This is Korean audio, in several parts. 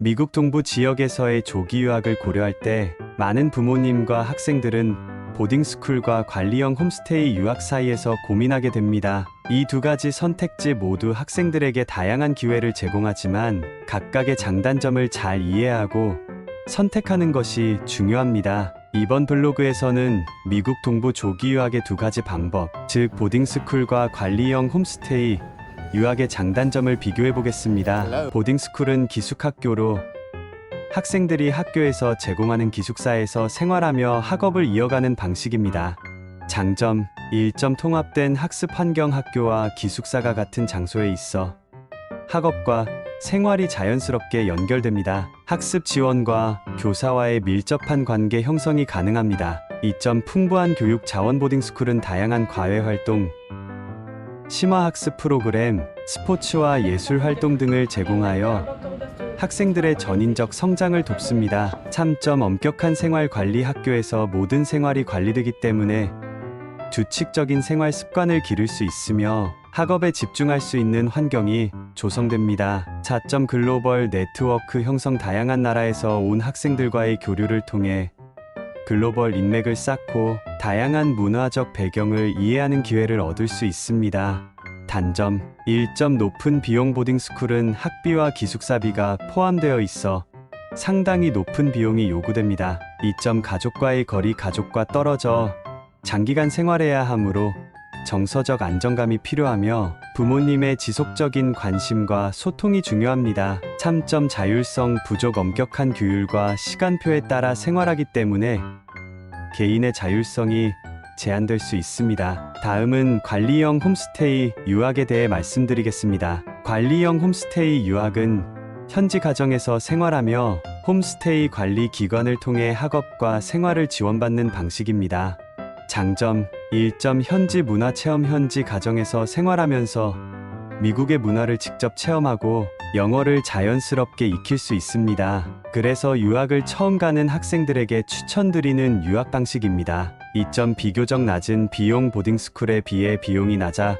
미국 동부 지역에서의 조기 유학을 고려할 때 많은 부모님과 학생들은 보딩스쿨과 관리형 홈스테이 유학 사이에서 고민하게 됩니다. 이 두 가지 선택지 모두 학생들에게 다양한 기회를 제공하지만 각각의 장단점을 잘 이해하고 선택하는 것이 중요합니다. 이번 블로그에서는 미국 동부 조기 유학의 두 가지 방법, 즉 보딩스쿨과 관리형 홈스테이 유학의 장단점을 비교해 보겠습니다. 보딩스쿨은 기숙학교로 학생들이 학교에서 제공하는 기숙사에서 생활하며 학업을 이어가는 방식입니다. 장점 1점 통합된 학습 환경 학교와 기숙사가 같은 장소에 있어 학업과 생활이 자연스럽게 연결됩니다. 학습 지원과 교사와의 밀접한 관계 형성이 가능합니다. 2점 풍부한 교육 자원 보딩스쿨은 다양한 과외 활동, 심화 학습 프로그램, 스포츠와 예술 활동 등을 제공하여 학생들의 전인적 성장을 돕습니다. 참점 엄격한 생활 관리 학교에서 모든 생활이 관리되기 때문에 규칙적인 생활 습관을 기를 수 있으며 학업에 집중할 수 있는 환경이 조성됩니다. 4점 글로벌 네트워크 형성 다양한 나라에서 온 학생들과의 교류를 통해 글로벌 인맥을 쌓고 다양한 문화적 배경을 이해하는 기회를 얻을 수 있습니다. 단점 1점 높은 비용 보딩 스쿨은 학비와 기숙사비가 포함되어 있어 상당히 높은 비용이 요구됩니다. 2점 가족과의 거리 가족과 떨어져 장기간 생활해야 하므로 정서적 안정감이 필요하며 부모님의 지속적인 관심과 소통이 중요합니다. 3점 자율성 부족 엄격한 규율과 시간표에 따라 생활하기 때문에 개인의 자율성이 제한될 수 있습니다. 다음은 관리형 홈스테이 유학에 대해 말씀드리겠습니다. 관리형 홈스테이 유학은 현지 가정에서 생활하며 홈스테이 관리 기관을 통해 학업과 생활을 지원받는 방식입니다. 장점 1점 현지 문화 체험 현지 가정에서 생활하면서 미국의 문화를 직접 체험하고 영어를 자연스럽게 익힐 수 있습니다. 그래서 유학을 처음 가는 학생들에게 추천드리는 유학 방식입니다. 2점 비교적 낮은 비용 보딩스쿨에 비해 비용이 낮아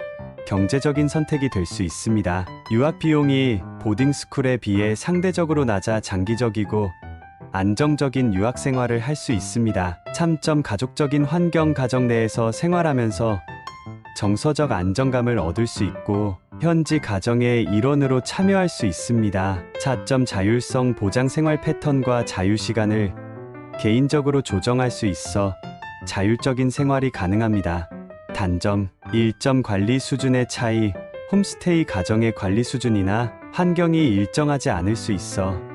경제적인 선택이 될 수 있습니다. 유학 비용이 보딩스쿨에 비해 상대적으로 낮아 장기적이고 안정적인 유학 생활을 할 수 있습니다. 참점 가족적인 환경 가정 내에서 생활하면서 정서적 안정감을 얻을 수 있고 현지 가정의 일원으로 참여할 수 있습니다. 4점 자율성 보장 생활 패턴과 자유 시간을 개인적으로 조정할 수 있어 자율적인 생활이 가능합니다. 단점 1점 관리 수준의 차이 홈스테이 가정의 관리 수준이나 환경이 일정하지 않을 수 있어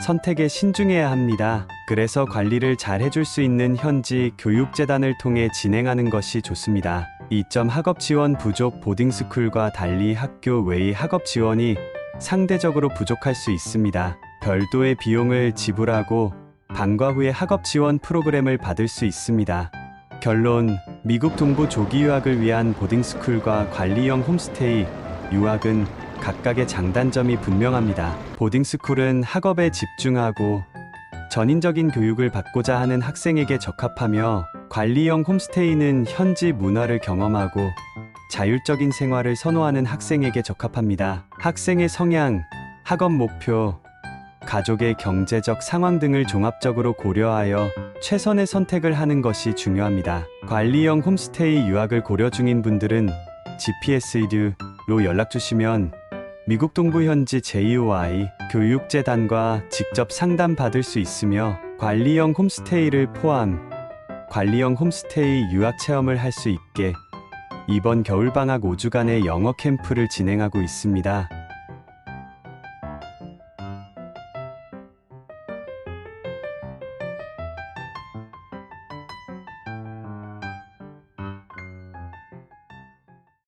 선택에 신중해야 합니다. 그래서 관리를 잘 해줄 수 있는 현지 교육재단을 통해 진행하는 것이 좋습니다. 2점 학업 지원 부족 보딩스쿨과 달리 학교 외의 학업 지원이 상대적으로 부족할 수 있습니다. 별도의 비용을 지불하고 방과 후에 학업 지원 프로그램을 받을 수 있습니다. 결론 미국 동부 조기 유학을 위한 보딩스쿨과 관리형 홈스테이 유학은 각각의 장단점이 분명합니다. 보딩스쿨은 학업에 집중하고 전인적인 교육을 받고자 하는 학생에게 적합하며 관리형 홈스테이는 현지 문화를 경험하고 자율적인 생활을 선호하는 학생에게 적합합니다. 학생의 성향, 학업 목표, 가족의 경제적 상황 등을 종합적으로 고려하여 최선의 선택을 하는 것이 중요합니다. 관리형 홈스테이 유학을 고려 중인 분들은 GPSED로 연락 주시면 미국 동부 현지 JOI 교육재단과 직접 상담 받을 수 있으며 관리형 홈스테이를 포함 관리형 홈스테이 유학 체험을 할 수 있게 이번 겨울방학 5주간의 영어 캠프를 진행하고 있습니다.